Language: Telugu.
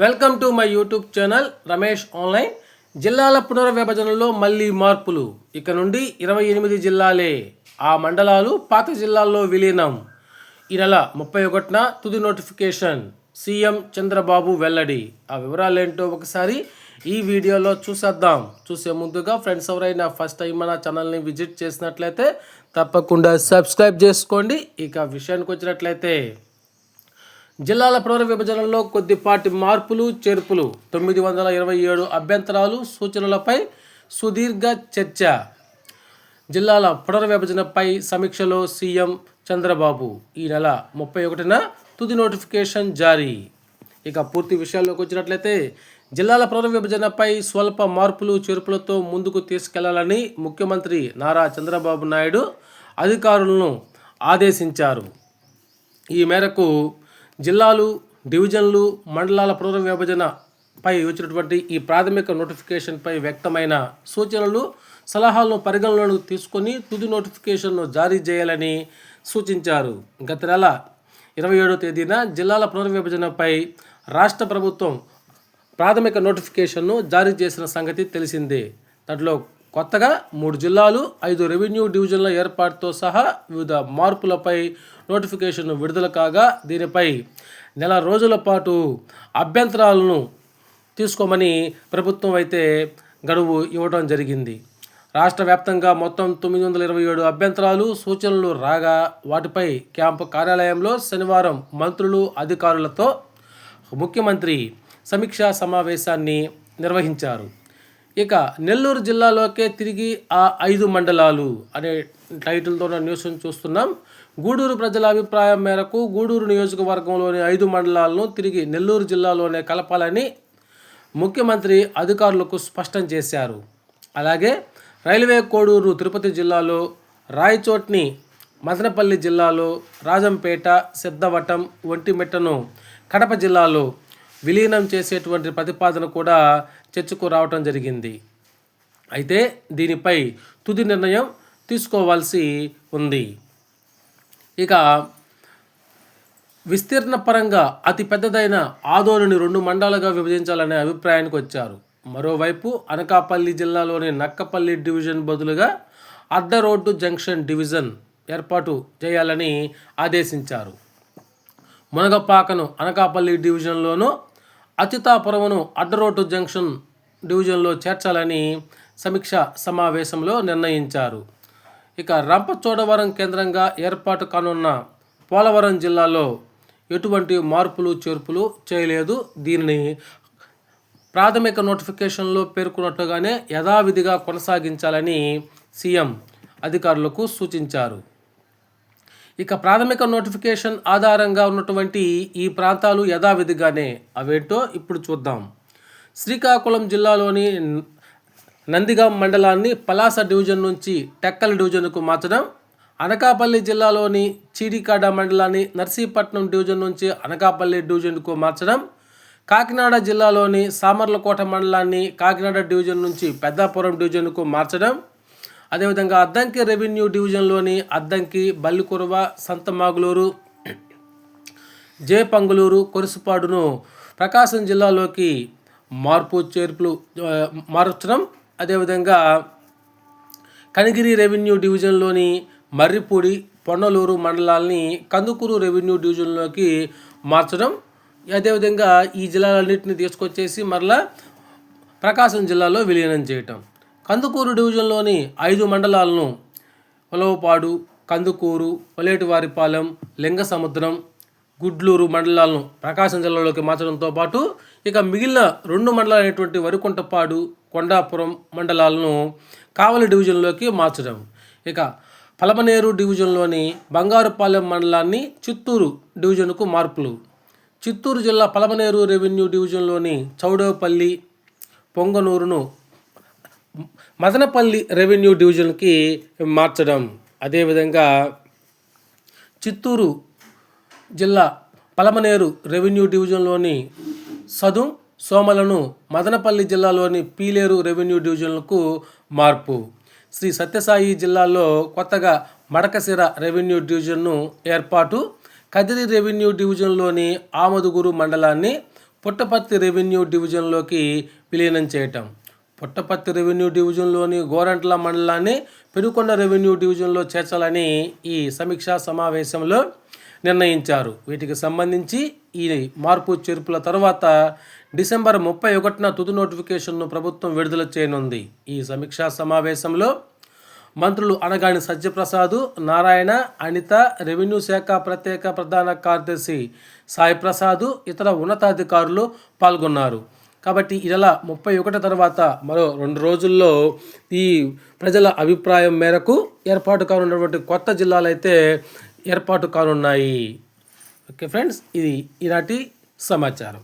Welcome to my YouTube channel Ramesh online. జిల్లాల పునర్విభజనలో మళ్ళీ మార్పులు. ఇక నుండి ఇరవై ఎనిమిది జిల్లాలే. ఆ మండలాలు పాత జిల్లాల్లో విలీనం. ఈ నెల ముప్పై ఒకటిన తుది నోటిఫికేషన్. సీఎం చంద్రబాబు వెల్లడి. ఆ వివరాలు ఏంటో ఒకసారి ఈ వీడియోలో చూసేద్దాం. చూసే ముందుగా ఫ్రెండ్స్ ఎవరైనా ఫస్ట్ టైం మన ఛానల్ని విజిట్ చేసినట్లయితే తప్పకుండా సబ్స్క్రైబ్ చేసుకోండి. ఇక విషయానికి వచ్చినట్లయితే జిల్లాల పునర్విభజనలో కొద్దిపాటి మార్పులు చేర్పులు. తొమ్మిది వందల ఇరవై ఏడు అభ్యంతరాలు సూచనలపై సుదీర్ఘ చర్చ. జిల్లాల పునర్విభజనపై సమీక్షలో సీఎం చంద్రబాబు ఈ నెల ముప్పై ఒకటిన తుది నోటిఫికేషన్ జారీ. ఇక పూర్తి విషయాల్లోకి వచ్చినట్లయితే జిల్లాల పునర్విభజనపై స్వల్ప మార్పులు చేర్పులతో ముందుకు తీసుకెళ్ళాలని ముఖ్యమంత్రి నారా చంద్రబాబు నాయుడు అధికారులను ఆదేశించారు. ఈ మేరకు జిల్లాలు డివిజన్లు మండలాల పునర్విభజన పై వచ్చినటువంటి ఈ ప్రాథమిక నోటిఫికేషన్పై వ్యక్తమైన సూచనలు సలహాలను పరిగణలోకి తీసుకొని తుది నోటిఫికేషన్ను జారీ చేయాలని సూచించారు. గత నెల ఇరవై ఏడో తేదీన జిల్లాల పునర్విభజనపై రాష్ట్ర ప్రభుత్వం ప్రాథమిక నోటిఫికేషన్ను జారీ చేసిన సంగతి తెలిసిందే. దాంట్లో కొత్తగా మూడు జిల్లాలు ఐదు రెవెన్యూ డివిజన్ల ఏర్పాటుతో సహా వివిధ మార్పులపై నోటిఫికేషన్ విడుదల కాగా దీనిపై నెల రోజుల పాటు అభ్యంతరాలను తీసుకోమని ప్రభుత్వం అయితే గడువు ఇవ్వడం జరిగింది. రాష్ట్ర వ్యాప్తంగా మొత్తం తొమ్మిది వందల ఇరవై ఏడు అభ్యంతరాలు సూచనలు రాగా వాటిపై క్యాంపు కార్యాలయంలో శనివారం మంత్రులు అధికారులతో ముఖ్యమంత్రి సమీక్షా సమావేశాన్ని నిర్వహించారు. ఇక నెల్లూరు జిల్లాలోకే తిరిగి ఆ ఐదు మండలాలు అనే టైటిల్తో న్యూస్ న్యూస్ను చూస్తున్నాం. గూడూరు ప్రజల అభిప్రాయం మేరకు గూడూరు నియోజకవర్గంలోని ఐదు మండలాలను తిరిగి నెల్లూరు జిల్లాలోనే కలపాలని ముఖ్యమంత్రి అధికారులకు స్పష్టం చేశారు. అలాగే రైల్వే కోడూరు తిరుపతి జిల్లాలో రాయచోట్ని మదనపల్లి జిల్లాలో రాజంపేట సిద్ధవటం ఒంటిమిట్టను కడప జిల్లాలో విలీనం చేసేటువంటి ప్రతిపాదన కూడా చర్చకు రావటం జరిగింది. అయితే దీనిపై తుది నిర్ణయం తీసుకోవాల్సి ఉంది. ఇక విస్తీర్ణ పరంగా అతి పెద్దదైన ఆదోనిని రెండు మండలాలుగా విభజించాలనే అభిప్రాయానికి వచ్చారు. మరోవైపు అనకాపల్లి జిల్లాలోని నక్కపల్లి డివిజన్ బదులుగా అడ్డ రోడ్డు జంక్షన్ డివిజన్ ఏర్పాటు చేయాలని ఆదేశించారు. మునగపాకను అనకాపల్లి డివిజన్లోనూ అతితాపురమును అడ్డరోడ్డు జంక్షన్ డివిజన్లో చేర్చాలని సమీక్ష సమావేశంలో నిర్ణయించారు. ఇక రంపచోడవరం కేంద్రంగా ఏర్పాటు కానున్న పోలవరం జిల్లాలో ఎటువంటి మార్పులు చేర్పులు చేయలేదు. దీనిని ప్రాథమిక నోటిఫికేషన్లో పేర్కొన్నట్టుగానే యథావిధిగా కొనసాగించాలని సీఎం అధికారులకు సూచించారు. ఇక ప్రాథమిక నోటిఫికేషన్ ఆధారంగా ఉన్నటువంటి ఈ ప్రాంతాలు యథావిధిగానే అవేంటో ఇప్పుడు చూద్దాం. శ్రీకాకుళం జిల్లాలోని నందిగాం మండలాన్ని పలాస డివిజన్ నుంచి టెక్కల్ డివిజన్కు మార్చడం అనకాపల్లి జిల్లాలోని చీడికాడ మండలాన్ని నర్సీపట్నం డివిజన్ నుంచి అనకాపల్లి డివిజన్కు మార్చడం కాకినాడ జిల్లాలోని సామర్లకోట మండలాన్ని కాకినాడ డివిజన్ నుంచి పెద్దాపురం డివిజన్కు మార్చడం అదేవిధంగా అద్దంకి రెవెన్యూ డివిజన్లోని అద్దంకి బల్లికురవ సంతమాగులూరు జేపంగులూరు కొరుసుపాడును ప్రకాశం జిల్లాలోకి మార్పు చేర్పులు మార్చడం అదేవిధంగా కనిగిరి రెవెన్యూ డివిజన్లోని మర్రిపూడి పొన్నలూరు మండలాల్ని కందుకూరు రెవెన్యూ డివిజన్లోకి మార్చడం. అదేవిధంగా ఈ జిల్లాలన్నింటినీ తీసుకొచ్చేసి మరలా ప్రకాశం జిల్లాలో విలీనం చేయటం. కందుకూరు డివిజన్లోని ఐదు మండలాలను ఒలవపాడు కందుకూరు ఒలేటివారిపాలెం లింగసముద్రం గుడ్లూరు మండలాలను ప్రకాశం జిల్లాలోకి మార్చడంతో పాటు ఇక మిగిలిన రెండు మండలాలైనటువంటి వరికుంటపాడు కొండాపురం మండలాలను కావలి డివిజన్లోకి మార్చడం. ఇక పలమనేరు డివిజన్లోని బంగారుపాలెం మండలాన్ని చిత్తూరు డివిజన్కు మార్పులు. చిత్తూరు జిల్లా పలమనేరు రెవెన్యూ డివిజన్లోని చౌడవపల్లి పొంగనూరును మదనపల్లి రెవెన్యూ డివిజన్కి మార్చడం. అదేవిధంగా చిత్తూరు జిల్లా పలమనేరు రెవెన్యూ డివిజన్లోని సదుం సోమలను మదనపల్లి జిల్లాలోని పీలేరు రెవెన్యూ డివిజన్లకు మార్పు. శ్రీ సత్యసాయి జిల్లాలో కొత్తగా మడకసిర రెవెన్యూ డివిజన్ను ఏర్పాటు కదిరి రెవెన్యూ డివిజన్లోని ఆమదుగురు మండలాన్ని పుట్టపర్తి రెవెన్యూ డివిజన్లోకి విలీనం చేయటం. పుట్టపర్తి రెవెన్యూ డివిజన్లోని గోరంట్ల మండలాన్ని పెనుకొండ రెవెన్యూ డివిజన్లో చేర్చాలని ఈ సమీక్షా సమావేశంలో నిర్ణయించారు. వీటికి సంబంధించి ఈ మార్పు చేర్పుల తర్వాత డిసెంబర్ ముప్పై ఒకటిన తుది నోటిఫికేషన్ను ప్రభుత్వం విడుదల చేయనుంది. ఈ సమీక్షా సమావేశంలో మంత్రులు అనగాని సత్యప్రసాదు నారాయణ అనిత రెవెన్యూ శాఖ ప్రత్యేక ప్రధాన కార్యదర్శి సాయి ప్రసాద్ ఇతర ఉన్నతాధికారులు పాల్గొన్నారు. కాబట్టి ఈ నెల ముప్పై ఒకటి తర్వాత మరో రెండు రోజుల్లో ఈ ప్రజల అభిప్రాయం మేరకు ఏర్పాటు కానున్నటువంటి కొత్త జిల్లాలు అయితే ఏర్పాటు కానున్నాయి. ఓకే ఫ్రెండ్స్ ఇది ఈనాటి సమాచారం.